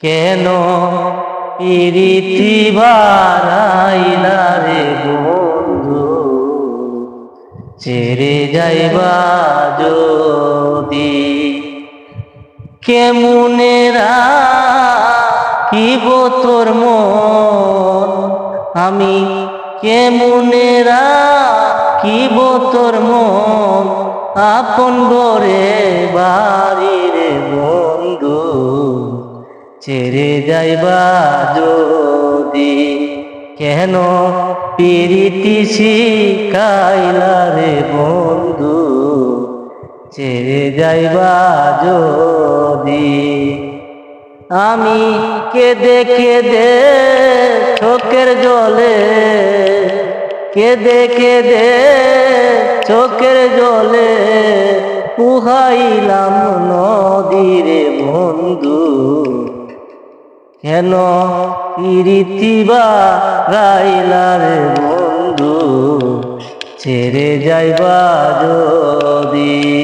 কেন রে বন্ধু? ছেড়ে যাইবা যদি। কেমনেরা কিব তোর মন? আমি কেমনেরা কিব তোর মন? আপন গরে বাড়িরে বন্ধু। ছেড়ে যাইবা যদি। কেন পিরিতি শিকাইলা রে বন্ধু? ছেড়ে যাইবা যদি। আমি কেঁদে কেঁদে চোখের জলে, কেঁদে কেঁদে চোখের জলে পুহাইলাম নদীরে বন্ধু। কেন ইরিতিবা গাইলার বন্ধু? ছেড়ে যাইবা যদি।